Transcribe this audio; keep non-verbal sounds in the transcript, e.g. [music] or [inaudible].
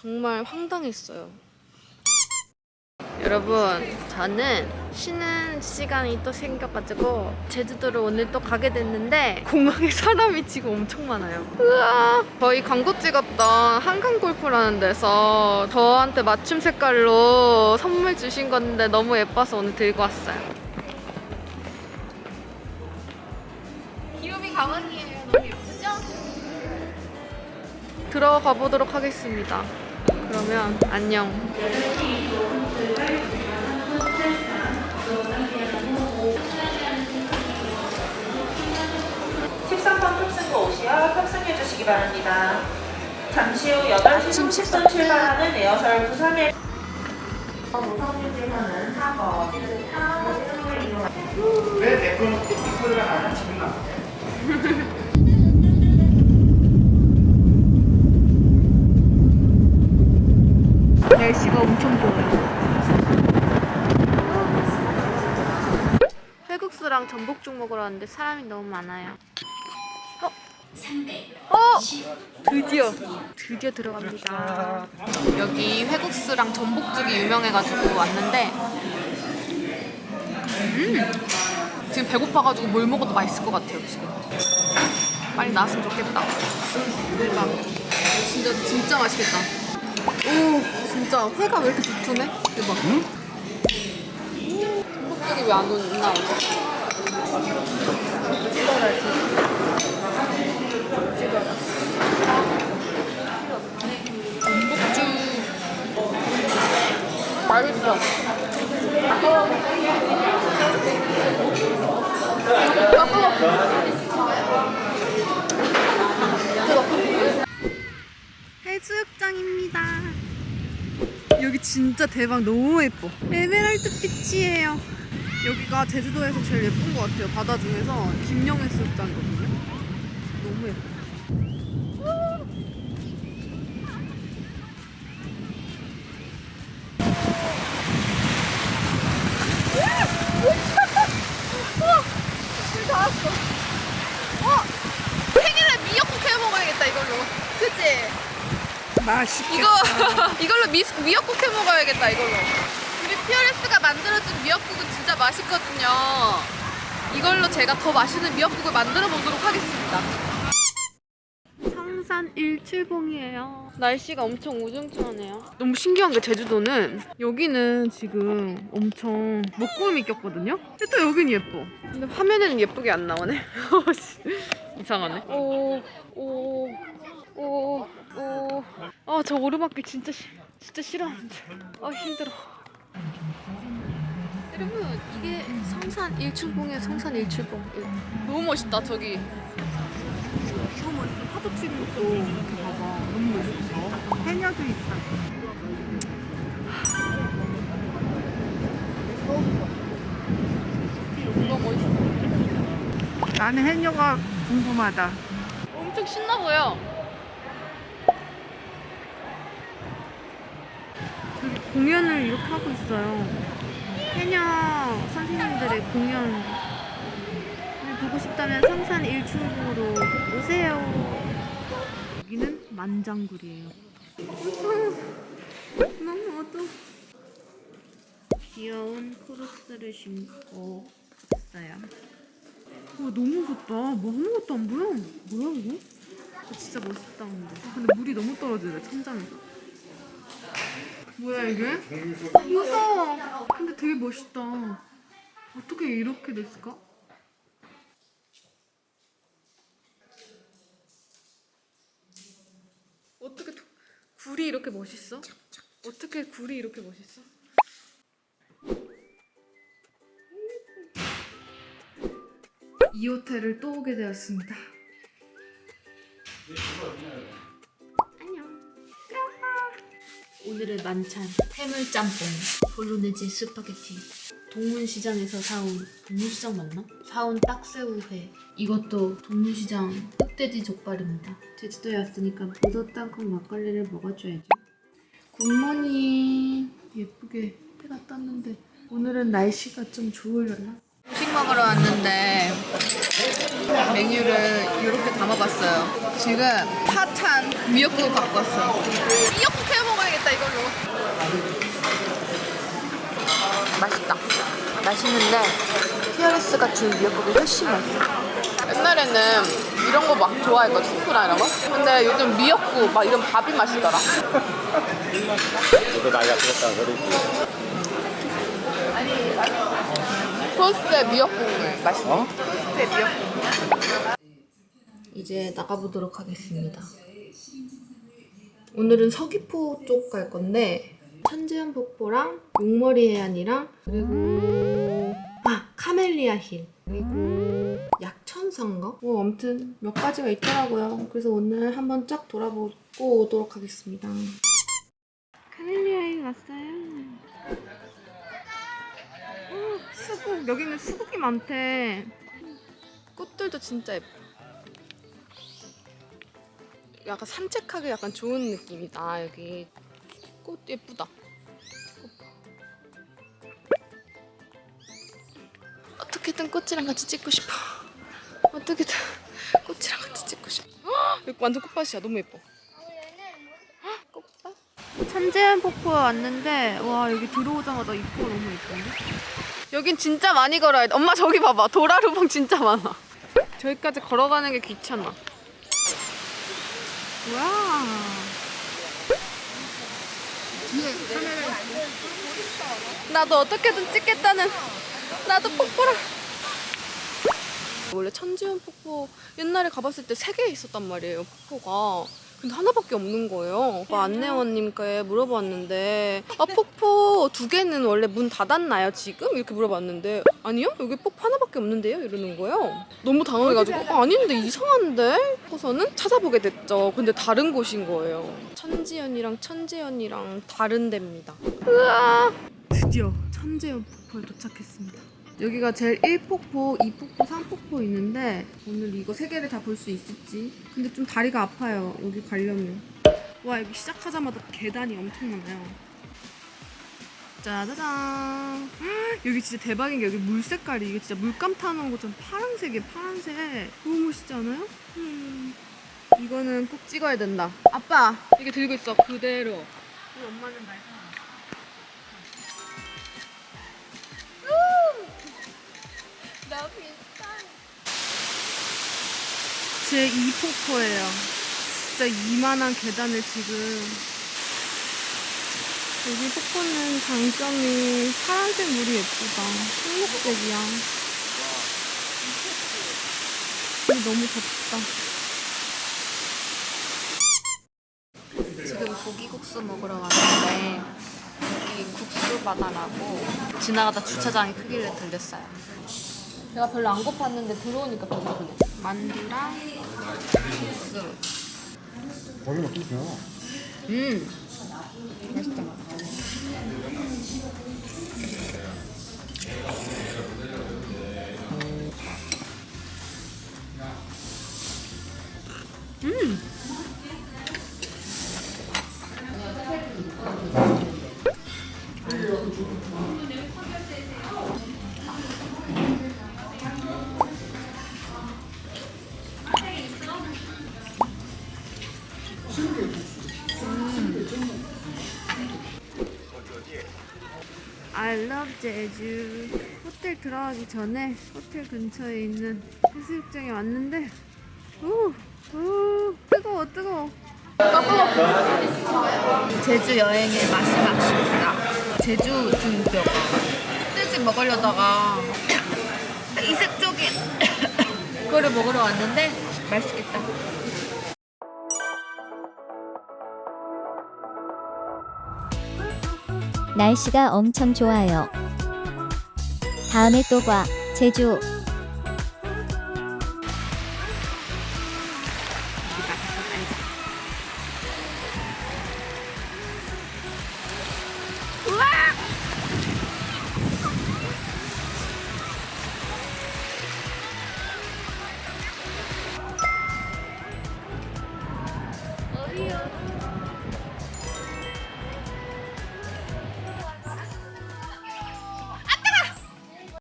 정말 황당했어요. 여러분, 저는 쉬는 시간이 또 생겨가지고 제주도를 오늘 또 가게 됐는데 공항에 사람이 지금 엄청 많아요. 우와, 저희 광고 찍었던 한강골프라는 데서 저한테 맞춤 색깔로 선물 주신 건데 너무 예뻐서 오늘 들고 왔어요. 귀요미 가방이에요. 너무 예쁘죠? 들어가 보도록 하겠습니다. 그러면 안녕. 식상권 탑승구 오시어 탑승해 주시기 바랍니다. 잠시 후 8시 30분 출발하는 에어설 부산에 무성유지선은 4번 왜 내꺼놓고 이 소리가 나냐 지금 나. [laughs] 날씨가 엄청 좋아요. 회국수랑 전복죽 먹으러 왔는데 사람이 너무 많아요. 어? 어! 드디어 드디어 들어갑니다. 여기 회국수랑 전복죽이 유명해가지고 왔는데 음 지금 배고파가지고 뭘 먹어도 맛있을 것 같아요 지금. 빨리 나왔으면 좋겠다. 대박. 진짜 진짜 맛있겠다. 오 진짜 회가 왜 이렇게 두툼해? 대박. 응? 전복죽이 왜 안 오나? 전복죽 맛있어. 아, 뜨거. 해수욕장입니다. 여기 진짜 대박 너무 예뻐. 에메랄드 빛이에요. 여기가 제주도에서 제일 예쁜 것 같아요. 바다 중에서 김영 해수욕장이거든요. 너무 예뻐. 이걸로. 그치? 맛있게. 이거 [laughs] 이걸로 미, 미역국 해 먹어야겠다 이걸로. 우리 피어레스가 만들어준 미역국은 진짜 맛있거든요. 이걸로 제가 더 맛있는 미역국을 만들어 보도록 하겠습니다. 성산 170이에요. 날씨가 엄청 우중충하네요. 너무 신기한 게 제주도는 여기는 지금 엄청 먹구름이 꼈거든요. 근데 또 여긴 예뻐. 근데 화면에는 예쁘게 안 나오네. [laughs] 이상하네. 오, 오, 오, 오. 아, 저 오르막길 진짜 시, 진짜 싫어하는데. 아, 힘들어. 여러분, 이게 성산 170이에요. 성산 170. 너무 멋있다, 저기. 너무 멋있어. 파도 치는 것도 이렇게 봐봐. 너무 멋있어. 해녀도 있어. 너무 멋있어. 나는 해녀가 궁금하다. 엄청 신나 보여. 저기 공연을 이렇게 하고 있어요. 해녀 선생님들의 공연을 보고 싶다면 성산 일출봉으로 오세요. 여기는 만장굴이에요. 너무 어두워. 귀여운 크로스를 신고 있어요. 와 너무 무섭다. 뭐 아무것도 안 보여. 뭐야 이거? 아, 진짜 멋있다 근데. 아, 근데 물이 너무 떨어지네 천장에서. 뭐야 이게? 무서워. 근데 되게 멋있다. 어떻게 이렇게 됐을까? 어떻게 도- 굴이 이렇게 멋있어? 어떻게 굴이 이렇게 멋있어? 이 호텔을 또 오게 되었습니다. 오늘의 만찬 해물짬뽕, 볼로네제 스파게티, 동문시장에서 사온 동문시장 맞나? 사온 딱새우회. 이것도 동문시장 흑돼지 족발입니다. 제주도에 왔으니까 보도 땅콩 막걸리를 먹어줘야죠. 굿모닝. 예쁘게 해가 떴는데 오늘은 날씨가 좀 좋으려나? 저녁 먹으러 왔는데 메뉴를 이렇게 담아봤어요. 지금 파탄 미역국을 갖고 왔어. 미역국 해 먹어야겠다 이걸로. 맛있다. 맛있는데 TRS가 준 미역국이 훨씬 맛있어. 옛날에는 이런 거 막 좋아했거든 수프나 이런 거. 근데 요즘 미역국 막 이런 밥이 맛있더라. 저도 나이가 들었다 그러지. 아니. 토스트에 미역국 맛있어. 어? 토스트에 미역국. 이제 나가보도록 하겠습니다. 오늘은 서귀포 쪽 갈 건데 천지연 폭포랑 용머리 해안이랑 그리고 아 카멜리아 힐 그리고 약천선가 뭐 아무튼 몇 가지가 있더라고요. 그래서 오늘 한번 쫙 돌아보고 오도록 하겠습니다. 카멜리아 힐 왔어요. 어, 여기는 수국이 많대. 꽃들도 진짜 예뻐. 약간 산책하기 약간 좋은 느낌이다 여기. 꽃 예쁘다. 꽃 봐. 어떻게든 꽃이랑 같이 찍고 싶어. 어떻게든 꽃이랑 같이 찍고 싶어. 헉, 여기 완전 꽃밭이야. 너무 예뻐. 헉, 꽃밭? 천재한 폭포에 왔는데 와 여기 들어오자마자 입구가 너무 예쁜데? 여긴 진짜 많이 걸어야 돼. 엄마 저기 봐봐. 도라루봉 진짜 많아. 저기까지 걸어가는 게 귀찮아. 와. 나도 어떻게든 찍겠다는 나도 폭포를 원래 천지연 폭포 옛날에 가봤을 때 세 개 있었단 말이에요 폭포가 근데 하나밖에 없는 거예요. 오빠 안내원님께 물어봤는데 아 폭포 두 개는 원래 문 닫았나요 지금? 이렇게 물어봤는데 아니요? 여기 폭포 하나밖에 없는데요? 이러는 거예요. 너무 당황해가지고 아, 아닌데 이상한데? 하고서는 찾아보게 됐죠. 근데 다른 곳인 거예요. 천지연이랑 천재연이랑 다른 데입니다. 으아! 드디어 천재연 폭포에 도착했습니다. 여기가 제일 1폭포, 2폭포, 3폭포 있는데 오늘 이거 세 개를 다 볼 수 있을지. 근데 좀 다리가 아파요. 여기 가려면. 와 여기 시작하자마자 계단이 엄청 많아요. 짜자잔. 헉, 여기 진짜 대박인 게 여기 물 색깔이 이게 진짜 물감 타놓은 것처럼 파란색이에요. 파란색. 너무 멋있지 않아요? 음. 이거는 꼭 찍어야 된다. 아빠 이게 들고 있어 그대로. 우리 엄마는 제 2폭포예요. 진짜 이만한 계단을 지금 여기 폭포는 장점이 파란색 물이 예쁘다. 청록색이야. 근데 너무 덥다. 지금 고기국수 먹으러 왔는데 여기 국수 바다라고 지나가다 주차장에 크기를 들렸어요. 제가 별로 안 고팠는데 들어오니까 배고프네. 만두랑 국수. 거기 먹기 좋아. 음, 맛있다. Love 제주. 호텔 들어가기 전에 호텔 근처에 있는 해수욕장에 왔는데, 오, 오, 뜨거워, 뜨거워. 제주 여행의 마지막 식사. 제주 등뼈. 흑돼지 먹으려다가 이색적인 그거를 먹으러 왔는데 맛있겠다. 날씨가 엄청 좋아요. 다음에 또 봐. 제주